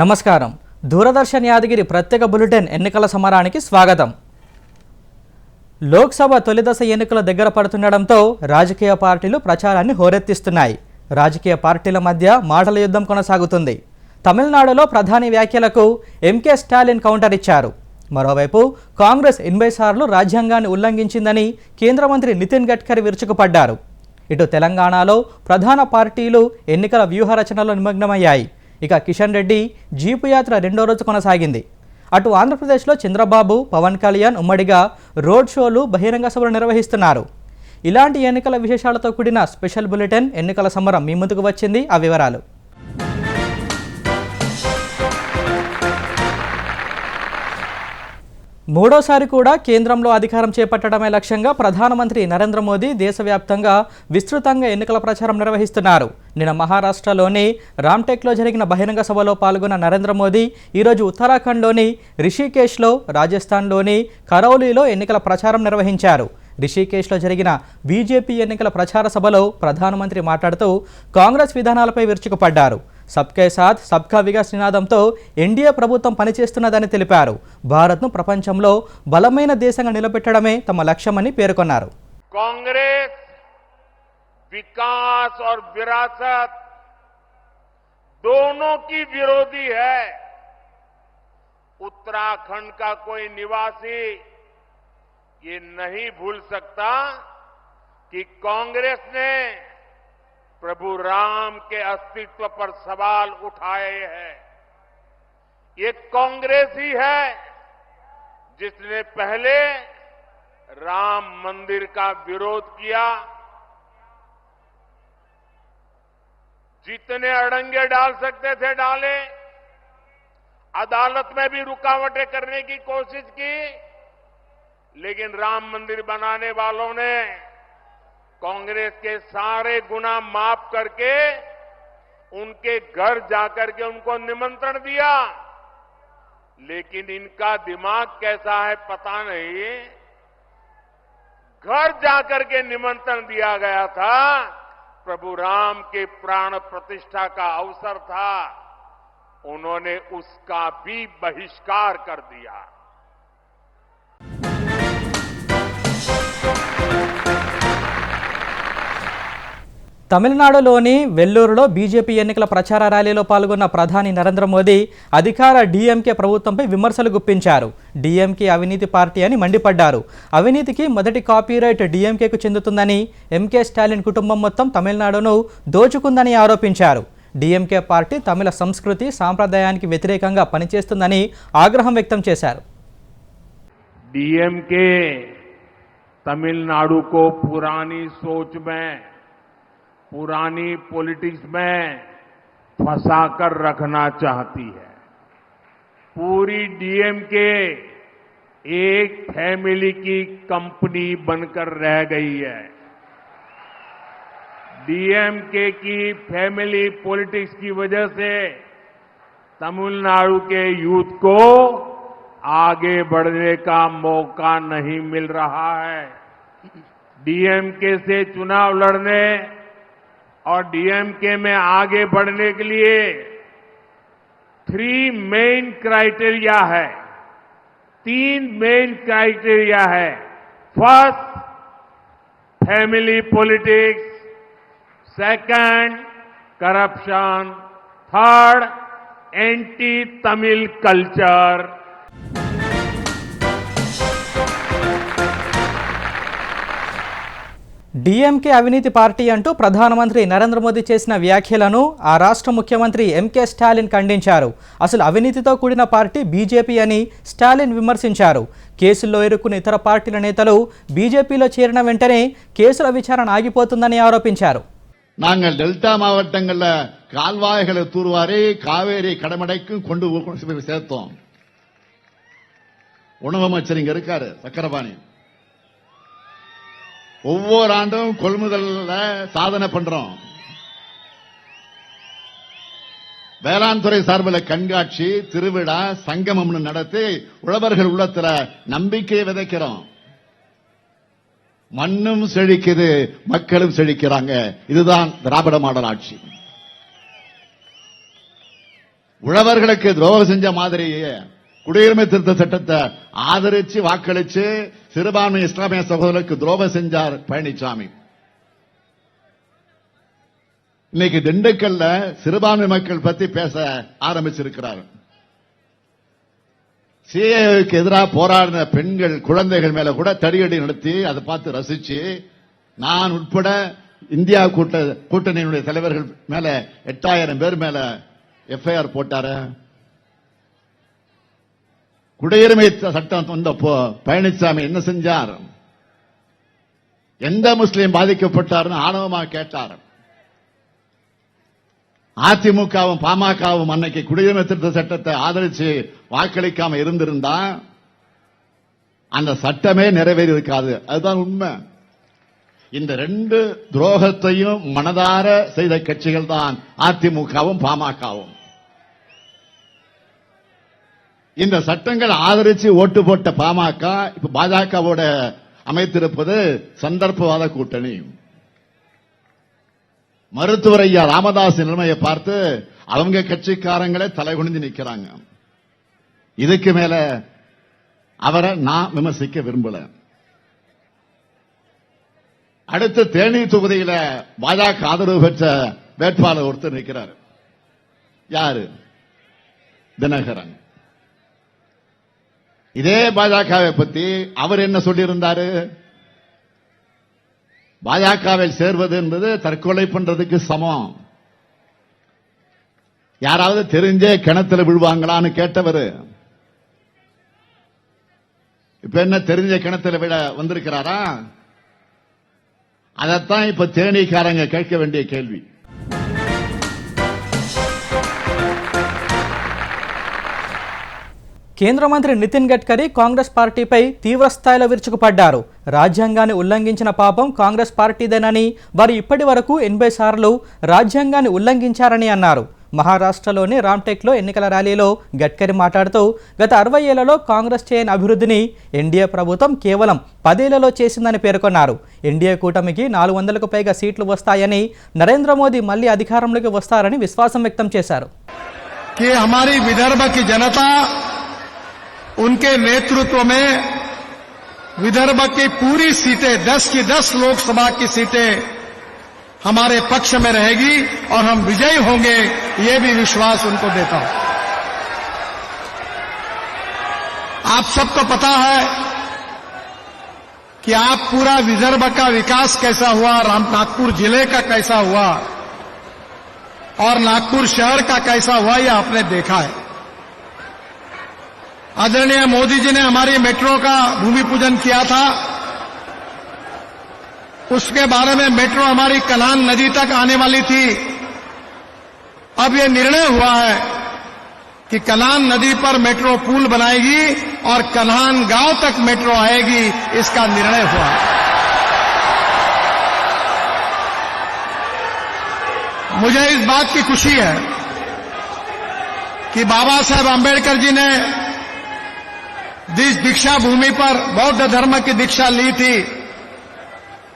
నమస్కారం. దూరదర్శన్ యాదగిరి ప్రత్యేక బులెటిన్ ఎన్నికల సమరానికి స్వాగతం. లోక్సభ తొలిదశ ఎన్నికల దగ్గర పడుతుండడంతో రాజకీయ పార్టీలు ప్రచారాన్ని హోరెత్తిస్తున్నాయి. రాజకీయ పార్టీల మధ్య మాటల యుద్ధం కొనసాగుతుంది. తమిళనాడులో ప్రధాని వ్యాఖ్యలకు ఎంకే స్టాలిన్ కౌంటర్ ఇచ్చారు. మరోవైపు కాంగ్రెస్ ఎనభై సార్లు రాజ్యాంగాన్ని ఉల్లంఘించిందని కేంద్ర మంత్రి నితిన్ గడ్కరీ విరుచుకుపడ్డారు. ఇటు తెలంగాణలో ప్రధాన పార్టీలు ఎన్నికల వ్యూహరచనలో నిమగ్నమయ్యాయి. ఇక కిషన్ రెడ్డి జీపు యాత్ర రెండో రోజు కొనసాగింది. అటు ఆంధ్రప్రదేశ్లో చంద్రబాబు పవన్ కళ్యాణ్ ఉమ్మడిగా రోడ్ షోలు బహిరంగ సభలు నిర్వహిస్తున్నారు. ఇలాంటి ఎన్నికల విశేషాలతో కూడిన స్పెషల్ బులెటిన్ ఎన్నికల సమరం మీ ముందుకు వచ్చింది. ఆ వివరాలు. మూడోసారి కూడా కేంద్రంలో అధికారం చేపట్టడమే లక్ష్యంగా ప్రధానమంత్రి నరేంద్ర మోదీ దేశవ్యాప్తంగా విస్తృతంగా ఎన్నికల ప్రచారం నిర్వహిస్తున్నారు. నిన్న మహారాష్ట్రలోని రామ్టెక్లో జరిగిన బహిరంగ సభలో పాల్గొన్న నరేంద్ర మోదీ ఈరోజు ఉత్తరాఖండ్లోని రిషికేశ్లో రాజస్థాన్లోని కరౌలీలో ఎన్నికల ప్రచారం నిర్వహించారు. రిషికేశ్లో జరిగిన బీజేపీ ఎన్నికల ప్రచార సభలో ప్రధానమంత్రి మాట్లాడుతూ కాంగ్రెస్ విధానాలపై విరుచుకుపడ్డారు. సబ్కే సాథ్ సబ్కా వికాస్ నినాదంతో ఎన్డీఏ ప్రభుత్వం పనిచేస్తున్నదని తెలిపారు భారత్ను ప్రపంచంలో బలమైన దేశంగా నిలబెట్టడమే తమ లక్ష్యమని పేర్కొన్నారు कांग्रेस विकास और विरासत दोनों की विरोधी है उत्तराखंड का कोई निवासी ये नहीं भूल सकता कि कांग्रेस ने प्रभु राम के अस्तित्व पर सवाल उठाए हैं। ये कांग्रेस ही है जिसने पहले राम मंदिर का विरोध किया, जितने अड़ंगे डाल सकते थे डाले, अदालत में भी रुकावटें करने की कोशिश की, लेकिन राम मंदिर बनाने वालों ने कांग्रेस के सारे गुना माफ़ करके उनके घर जाकर के उनको निमंत्रण दिया। लेकिन इनका दिमाग कैसा है पता नहीं। घर जाकर के निमंत्रण दिया गया था। प्रभु राम के प्राण प्रतिष्ठा का अवसर था। उन्होंने उसका भी बहिष्कार कर दिया। తమిళనాడులోని వెల్లూరులో బీజేపీ ఎన్నికల ప్రచార ర్యాలీలో పాల్గొన్న ప్రధాని నరేంద్ర మోదీ అధికార డీఎంకే ప్రభుత్వంపై విమర్శలు గుప్పించారు డీఎంకే అవినీతి పార్టీ అని మండిపడ్డారు అవినీతికి మొదటి కాపీరైట్ డీఎంకేకు చెందుతుందని ఎంకే స్టాలిన్ కుటుంబం మొత్తం తమిళనాడును దోచుకుందని ఆరోపించారు డీఎంకే పార్టీ తమిళ సంస్కృతి సాంప్రదాయానికి వ్యతిరేకంగా పనిచేస్తుందని ఆగ్రహం వ్యక్తం చేశారు डीएमके तमिलनाडु को पुरानी सोच में पुरानी पॉलिटिक्स में फंसाकर रखना चाहती है। पूरी डीएमके एक फैमिली की कंपनी बनकर रह गई है। डीएमके की फैमिली पॉलिटिक्स की वजह से तमिलनाडु के यूथ को आगे बढ़ने का मौका नहीं मिल रहा है। डीएमके से चुनाव लड़ने और डीएमके में आगे बढ़ने के लिए थ्री मेन क्राइटेरिया है। तीन मेन क्राइटेरिया है। First family politics second corruption third anti Tamil culture DMK అవినీతి పార్టీ అంటూ ప్రధానమంత్రి నరేంద్ర మోదీ చేసిన వ్యాఖ్యలను ఆ రాష్ట్ర ముఖ్యమంత్రి ఎంకే స్టాలిన్ ఖండించారు అసలు అవినీతితో కూడిన పార్టీ బీజేపీ అని స్టాలిన్ విమర్శించారు కేసుల్లో ఇరుక్కున్న ఇతర పార్టీల నేతలు బీజేపీలో చేరిన వెంటనే కేసుల విచారణ ఆగిపోతుందని ఆరోపించారు நாங்கள் டெல்டா மாவட்டங்கள்ல கால்வாய்களை தூர்வாரி காவேரி கடமடைக்கும் கொண்டு போய் சேர்த்தோம் உணவு அமைச்சர் இங்க இருக்காரு சக்கரபாணி ஒவ்வொரு ஆண்டும் கொள்முதல்ல சாதனை பண்றோம். வேளாண் துறை சார்பில் கண்காட்சி திருவிழா சங்கமம்னு நடத்தி உழவர்கள் உள்ளத்துல நம்பிக்கையை விதைக்கிறோம். மண்ணும் செழிக்குது மக்களும் செழிக்கிறாங்க. இதுதான் திராவிட மாடல் ஆட்சி. உழவர்களுக்கு துரோகம் செஞ்ச மாதிரியே குடியுரிமை திருத்த சட்டத்தை ஆதரிச்சு வாக்களிச்சு சிறுபான்மை இஸ்லாமிய சகோதரருக்கு துரோகம் செஞ்சார் பழனிசாமி இன்னைக்கு திண்டுக்கல்ல சிறுபான்மை மக்கள் பத்தி பேச ஆரம்பிச்சிருக்கிறார். சிஏக்கு எதிராக போராடின பெண்கள் குழந்தைகள் மேல கூட தடியடி நடத்தி அதை பார்த்து ரசிச்சு நான் உட்பட இந்தியா கூட்ட கூட்டணியினுடைய தலைவர்கள் மேல எட்டாயிரம் பேர் மேல எஃப்ஐஆர் போட்டாரு? குடியுரிமை சட்டம் வந்தப்போ பழனிசாமி என்ன செஞ்சார்? எந்த முஸ்லீம் பாதிக்கப்பட்டார்னு ஆணவமாக கேட்டார். அதிமுகவும் பாமகவும் அன்னைக்கு குடியுரிமை திருத்த சட்டத்தை ஆதரிச்சு வாக்களிக்காம இருந்திருந்தா அந்த சட்டமே நிறைவேறி இருக்காது அதுதான் உண்மை. இந்த ரெண்டு துரோகத்தையும் மனதார செய்த கட்சிகள் தான் அதிமுகவும் பாமகவும். இந்த சட்டங்கள் ஆதரிச்சு ஓட்டு போட்ட பாமக இப்ப பாஜகவோட அமைத்திருப்பது சந்தர்ப்பவாத கூட்டணி. மருத்துவர் ஐயா ராமதாஸ் நிலைமையை பார்த்து அவங்க கட்சிக்காரங்களே தலைகுனிந்து நிக்கிறாங்க. இதுக்கு மேல அவரை நான் விமர்சிக்க விரும்பல. அடுத்து தேனி தொகுதியில பாஜக ஆதரவு பெற்ற வேட்பாளர் ஒருத்தர் நிற்கிறார் யாரு? தினகரன். இதே பாஜகவை பத்தி அவர் என்ன சொல்லியிருந்தாரு? பாஜகவில் சேர்வது என்பது தற்கொலை பண்றதுக்கு சமம். யாராவது தெரிஞ்சே கிணத்துல விழுவாங்களான்னு கேட்டவர். இப்ப என்ன தெரிஞ்ச கிணத்துல விட வந்திருக்கிறாரா? அதைத்தான் இப்ப தேனீக்காரங்க கேட்க வேண்டிய கேள்வி. కేంద్ర మంత్రి నితిన్ గడ్కరీ కాంగ్రెస్ పార్టీపై తీవ్రస్థాయిలో విరుచుకుపడ్డారు రాజ్యాంగాన్ని ఉల్లంఘించిన పాపం కాంగ్రెస్ పార్టీదేనని వారు ఇప్పటి వరకు ఎనభై సార్లు రాజ్యాంగాన్ని ఉల్లంఘించారని అన్నారు మహారాష్ట్రలోని రామ్టెక్లో ఎన్నికల ర్యాలీలో గడ్కరీ మాట్లాడుతూ గత అరవై ఏళ్లలో కాంగ్రెస్ చేయని అభివృద్ధిని ఎన్డీఏ ప్రభుత్వం కేవలం పదేళ్లలో చేసిందని పేర్కొన్నారు ఎన్డీఏ కూటమికి నాలుగు వందలకు పైగా సీట్లు వస్తాయని నరేంద్ర మోదీ మళ్లీ అధికారంలోకి వస్తారని విశ్వాసం వ్యక్తం చేశారు कि हमारी विदर्भ की जनता उनके नेतृत्व में विदर्भ की पूरी सीटें 10 की 10 लोकसभा की सीटें हमारे पक्ष में रहेगी और हम विजयी होंगे, ये भी विश्वास उनको देता हूँ। आप सबको पता है कि आप पूरा विदर्भ का विकास कैसा हुआ नागपुर ज़िले का कैसा हुआ और नागपुर शहर का कैसा हुआ यह आपने देखा है। आदरणीय मोदी जी ने हमारी मेट्रो का भूमि पूजन किया था। उसके बारे में मेट्रो हमारी कलान नदी तक आने वाली थी। अब यह निर्णय हुआ है कि कलान नदी पर मेट्रो पुल बनाएगी और कन्हान गाँव तक मेट्रो आएगी, इसका निर्णय हुआ। है मुझे इस बात की खुशी है कि बाबा साहेब आंबेडकर जी ने जिस दीक्षा भूमि पर बौद्ध धर्म की दीक्षा ली थी,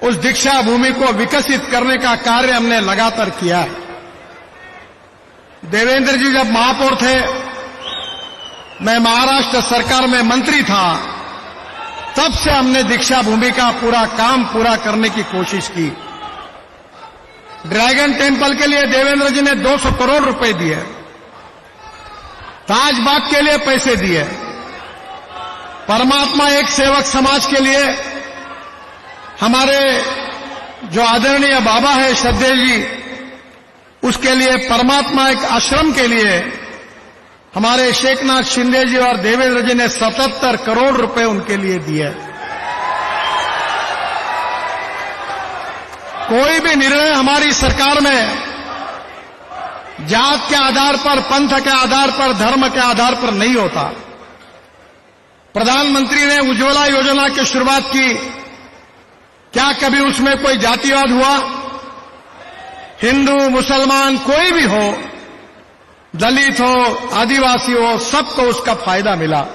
उस दीक्षा भूमि को विकसित करने का कार्य हमने लगातार किया। है देवेंद्र जी जब महापौर थे, मैं महाराष्ट्र सरकार में मंत्री था, तब से हमने दीक्षा भूमि का पूरा काम पूरा करने की कोशिश की। ड्रैगन टेंपल के लिए देवेंद्र जी ने 200 करोड़ रुपए दिए। ताजबाग के लिए पैसे दिए। परमात्मा एक सेवक समाज के लिए हमारे जो आदरणीय बाबा है श्रद्धेव जी, उसके लिए परमात्मा एक आश्रम के लिए हमारे शेखनाथ शिंदे जी और देवेंद्र जी ने 77 करोड़ रुपए उनके लिए दिए। कोई भी निर्णय हमारी सरकार में जात के आधार पर, पंथ के आधार पर, धर्म के आधार पर नहीं होता। प्रधानमंत्री ने उज्ज्वला योजना की शुरुआत की। क्या कभी उसमें कोई जातिवाद हुआ? हिंदू, मुसलमान कोई भी हो, दलित हो, आदिवासी हो, सबको उसका फ़ायदा मिला।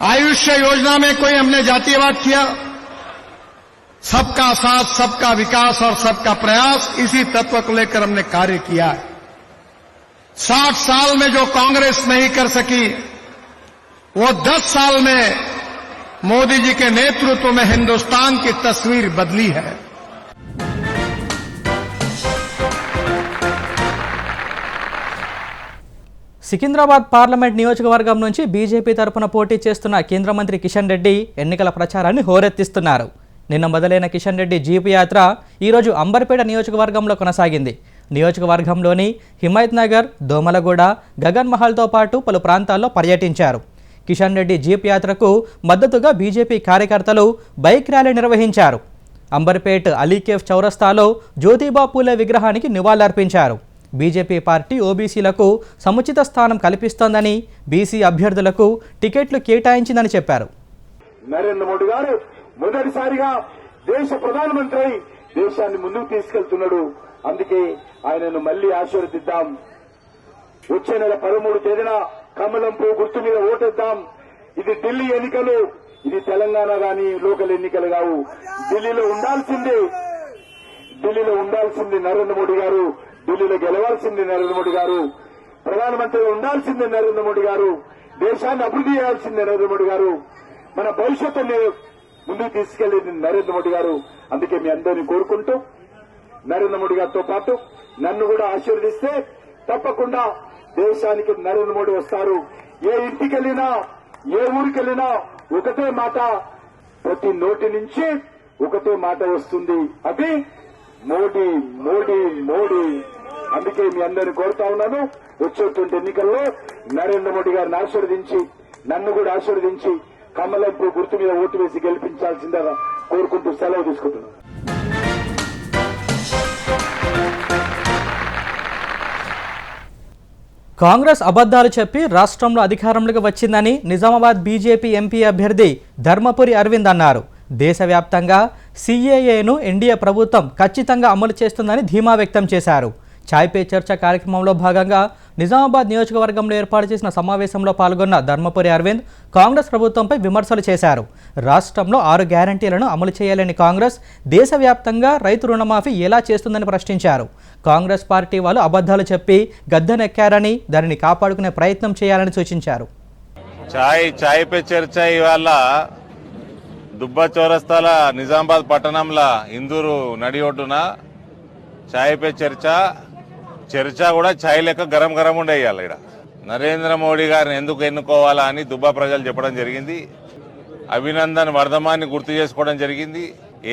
आयुष्य योजना में कोई हमने जातिवाद किया? सबका साथ, सबका विकास और सबका प्रयास इसी तत्व को लेकर हमने कार्य किया है। साठ साल में जो कांग्रेस नहीं कर सकी वो दस साल में मोदी जी के नेतृत्व में हिंदुस्तान की तस्वीर बदली है సికింద్రాబాద్ పార్లమెంట్ నియోజకవర్గం నుంచి బీజేపీ తరపున పోటీ చేస్తున్న కేంద్ర మంత్రి కిషన్ రెడ్డి ఎన్నికల ప్రచారాన్ని హోరెత్తిస్తున్నారు నిన్న మొదలైన కిషన్ రెడ్డి జీపు యాత్ర ఈరోజు అంబర్పేట నియోజకవర్గంలో కొనసాగింది నియోజకవర్గంలోని హిమాయత్ నగర్ దోమలగూడ గగన్ మహల్తో పాటు పలు ప్రాంతాల్లో పర్యటించారు కిషన్ రెడ్డి జీప్ యాత్రకు మద్దతుగా బీజేపీ కార్యకర్తలు బైక్ ర్యాలీ నిర్వహించారు. అంబర్పేట్ అలీకేఫ్ చౌరస్తాలో జ్యోతిబా పూలే విగ్రహానికి నివాళులర్పించారు. బీజేపీ పార్టీ ఓబీసీలకు సముచిత స్థానం కల్పిస్తోందని బీసీ అభ్యర్థులకు టికెట్లు కేటాయించిందని చెప్పారు. నరేంద్ర మోడీ గారు మొదటిసారిగా దేశ ప్రధానమంత్రి దేశాన్ని ముందుకు తీసుకెళ్తున్నాడు. అందుకే ఆయనను మళ్ళీ ఆశీర్వదిద్దాం. వచ్చే నెల పదమూడు తేదీన కమలం పువ్వు గుర్తు మీద ఓటేద్దాం. ఇది ఢిల్లీ ఎన్నికలు. ఇది తెలంగాణ గాని లోకల్ ఎన్నికలు కావు. ఢిల్లీలో ఉండాల్సింది. ఢిల్లీలో ఉండాల్సింది నరేంద్ర మోడీ గారు. ఢిల్లీలో గెలవాల్సింది నరేంద్ర మోడీ గారు. ప్రధానమంత్రిగా ఉండాల్సింది నరేంద్ర మోడీ గారు. దేశాన్ని అభివృద్ధి చేయాల్సింది నరేంద్ర మోడీ గారు. మన భవిష్యత్తుని ముందుకు తీసుకెళ్ళేది నరేంద్ర మోడీ గారు. అందుకే మీ అందరినీ కోరుకుంటూ నరేంద్ర మోడీ గారితో పాటు నన్ను కూడా ఆశీర్వదిస్తే తప్పకుండా దేశానికి నరేంద్ర మోడీ వస్తారు. ఏ ఇంటికి వెళ్ళినా ఏ ఊరికి వెళ్ళినా ఒకటే మాట ప్రతి నోటి నుంచి ఒకటే మాట వస్తుంది. అది మోడీ మోడీ మోడీ. అందుకే మీ అందరిని కోరుతా ఉన్నాను. వచ్చేటువంటి ఎన్నికల్లో నరేంద్ర మోడీ గారిని ఆశీర్వదించి నన్ను కూడా ఆశీర్వదించి కమలంపు గుర్తు మీద ఓటు వేసి గెలిపించాల్సిందిగా కోరుకుంటూ సెలవు తీసుకుంటున్నాను. కాంగ్రెస్ అబద్ధాలు చెప్పి రాష్ట్రంలో అధికారంలోకి వచ్చిందని నిజామాబాద్ బీజేపీ ఎంపీ అభ్యర్థి ధర్మపురి అరవింద్ అన్నారు. దేశవ్యాప్తంగా సీఏఏను ఎన్డీఏ ప్రభుత్వం ఖచ్చితంగా అమలు చేస్తుందని ధీమా వ్యక్తం చేశారు. ఛాయ్ పే చర్చ కార్యక్రమంలో భాగంగా నిజామాబాద్ నియోజకవర్గంలో ఏర్పాటు చేసిన సమావేశంలో పాల్గొన్న ధర్మపురి అరవింద్ కాంగ్రెస్ ప్రభుత్వంపై విమర్శలు చేశారు. రాష్ట్రంలో ఆరు గ్యారంటీలను అమలు చేయాలని కాంగ్రెస్ దేశవ్యాప్తంగా రైతు రుణమాఫీ ఎలా చేస్తుందని ప్రశ్నించారు. కాంగ్రెస్ పార్టీ వాళ్ళు అబద్ధాలు చెప్పి గద్దెనెక్కారని దానిని కాపాడుకునే ప్రయత్నం చేయాలని సూచించారు. ఛాయ్ ఛాయ్ పే చర్చ ఇవాళ దుబ్బ చౌరస్తాల నిజామాబాద్ పట్టణంలో ఇందూరు నడి ఒడ్డున చాయ్ పే చర్చ చర్చ కూడా చాయ్ లెక్క గరం గరం ఉండే ఇవాళ ఇక్కడ నరేంద్ర మోడీ గారిని ఎందుకు ఎన్నుకోవాలా అని దుబ్బ ప్రజలు చెప్పడం జరిగింది. అభినందన్ వర్ధమాన్ని గుర్తు చేసుకోవడం జరిగింది.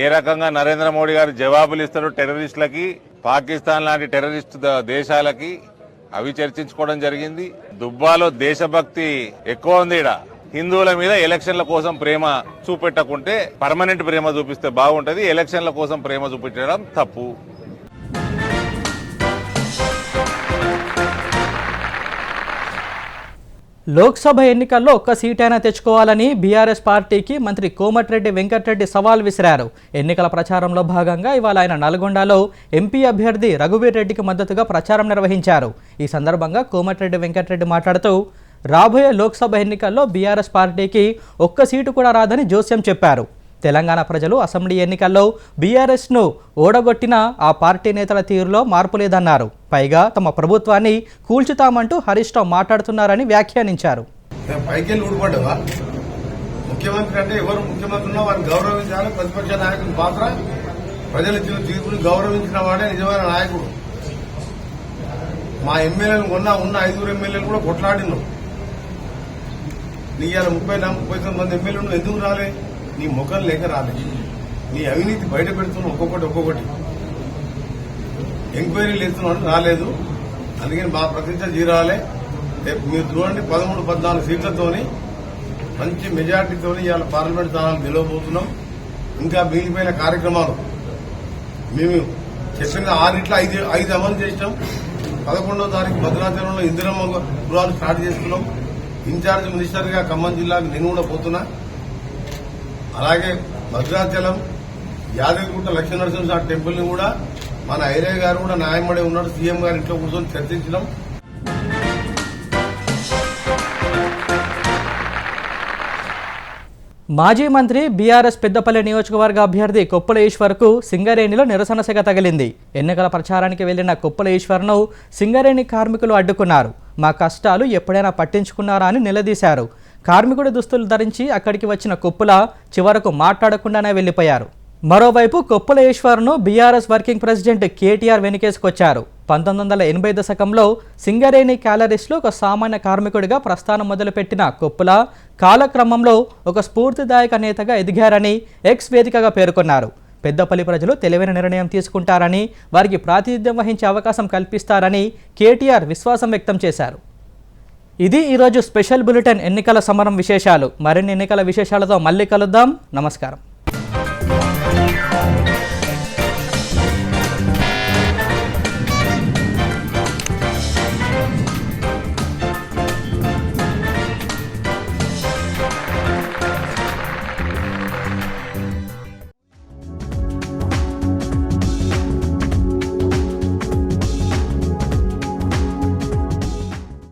ఏ రకంగా నరేంద్ర మోడీ గారు జవాబులు ఇస్తారు టెర్రరిస్టులకి పాకిస్తాన్ లాంటి టెర్రరిస్ట్ దేశాలకి అవి చర్చించుకోవడం జరిగింది. దుబ్బాలో దేశభక్తి ఎక్కువ ఉంది ఈడ. హిందువుల మీద ఎలక్షన్ల కోసం ప్రేమ చూపెట్టకుంటే పర్మనెంట్ ప్రేమ చూపిస్తే బాగుంటది ఎలక్షన్ల కోసం ప్రేమ చూపించడం తప్పు. లోక్సభ ఎన్నికల్లో ఒక్క సీటైనా తెచ్చుకోవాలని బీఆర్ఎస్ పార్టీకి మంత్రి కోమటిరెడ్డి వెంకటరెడ్డి సవాల్ విసిరారు. ఎన్నికల ప్రచారంలో భాగంగా ఇవాళ ఆయన నల్గొండలో ఎంపీ అభ్యర్థి రఘువీర్ రెడ్డికి మద్దతుగా ప్రచారం నిర్వహించారు. ఈ సందర్భంగా కోమటిరెడ్డి వెంకటరెడ్డి మాట్లాడుతూ రాబోయే లోక్సభ ఎన్నికల్లో బీఆర్ఎస్ పార్టీకి ఒక్క సీటు కూడా రాదని జోస్యం చెప్పారు. తెలంగాణ ప్రజలు అసెంబ్లీ ఎన్నికల్లో బీఆర్ఎస్ను ఓడగొట్టిన ఆ పార్టీ నేతల తీరులో మార్పు లేదన్నారు. పైగా తమ ప్రభుత్వాన్ని కూల్చుతామంటూ హరీష్ రావు మాట్లాడుతున్నారని వ్యాఖ్యానించారు. ముఖ్యమంత్రి అంటే ఎవరు ముఖ్యమంత్రి ఉన్నా వారిని గౌరవించాలి. ప్రతిపక్ష నాయకుని పాత్ర ప్రజలు ఇచ్చిన తీర్పుని గౌరవించిన వాడే నిజమైన నాయకుడు. మా ఎమ్మెల్యేలు ఉన్న ఉన్న ఐదుగురు ఎమ్మెల్యేలు కూడా కొట్లాడినాం నీ ముప్పై ముప్పై తొమ్మిది మంది ఎమ్మెల్యేలు ఎందుకు రాలే? నీ ముఖం లేక రాలే. నీ అవినీతి బయట పెడుతున్నావు ఒక్కొక్కటి ఒక్కొక్కటి. ఎంక్వైరీలు ఇస్తున్నాడు రాలేదు. అందుకని మా ప్రతిష్ట జీరాలే. రేపు మీరు చూడండి పదమూడు పద్నాలుగు సీట్లతోని మంచి మెజార్టీతోని ఇవాళ పార్లమెంట్ స్థానాలు గెలవబోతున్నాం. ఇంకా మిగిలిపోయిన కార్యక్రమాలు. మేము చెప్పిన ఆరిట్ల ఐదు ఐదు అమలు చేసినాం. పదకొండవ తారీఖు భద్రాచలంలో ఇందిరమ్మ గృహాలు స్టార్ట్ చేస్తున్నాం. ఇన్ఛార్జ్ మినిస్టర్గా ఖమ్మం జిల్లాకు నేను కూడా పోతున్నా. అలాగే భద్రాచలం యాదగిరిగుట్ట లక్ష్మీనరసింహ టెంపుల్ని కూడా మన ఐరయ్య గారు కూడా న్యాయమడే ఉన్నాడు సీఎం గారు ఇంట్లో కూర్చొని చర్చించడం. మాజీ మంత్రి బీఆర్ఎస్ పెద్దపల్లి నియోజకవర్గ అభ్యర్థి కొప్పుల ఈశ్వర్కు సింగరేణిలో నిరసన సెగ తగిలింది. ఎన్నికల ప్రచారానికి వెళ్ళిన కొప్పుల ఈశ్వర్ను సింగరేణి కార్మికులు అడ్డుకున్నారు. మా కష్టాలు ఎప్పుడైనా పట్టించుకున్నారా అని నిలదీశారు. కార్మికుడి దుస్తులు ధరించి అక్కడికి వచ్చిన కొప్పుల చివరకు మాట్లాడకుండానే వెళ్ళిపోయారు మరోవైపు కొప్పుల ఈశ్వర్ను బీఆర్ఎస్ వర్కింగ్ ప్రెసిడెంట్ కేటీఆర్ వెనుకేసుకొచ్చారు. పంతొమ్మిది వందల ఎనభై దశకంలో సింగరేణి క్యాలరీస్లో ఒక సామాన్య కార్మికుడిగా ప్రస్థానం మొదలుపెట్టిన కొప్పుల కాలక్రమంలో ఒక స్ఫూర్తిదాయక నేతగా ఎదిగారని ఎక్స్ వేదికగా పేర్కొన్నారు. పెద్దపల్లి ప్రజలు తెలివైన నిర్ణయం తీసుకుంటారని వారికి ప్రాతినిధ్యం వహించే అవకాశం కల్పిస్తారని కేటీఆర్ విశ్వాసం వ్యక్తం చేశారు. ఇది ఈరోజు స్పెషల్ బులెటిన్ ఎన్నికల సమరం విశేషాలు. మరిన్ని ఎన్నికల విశేషాలతో మళ్ళీ కలుద్దాం. నమస్కారం.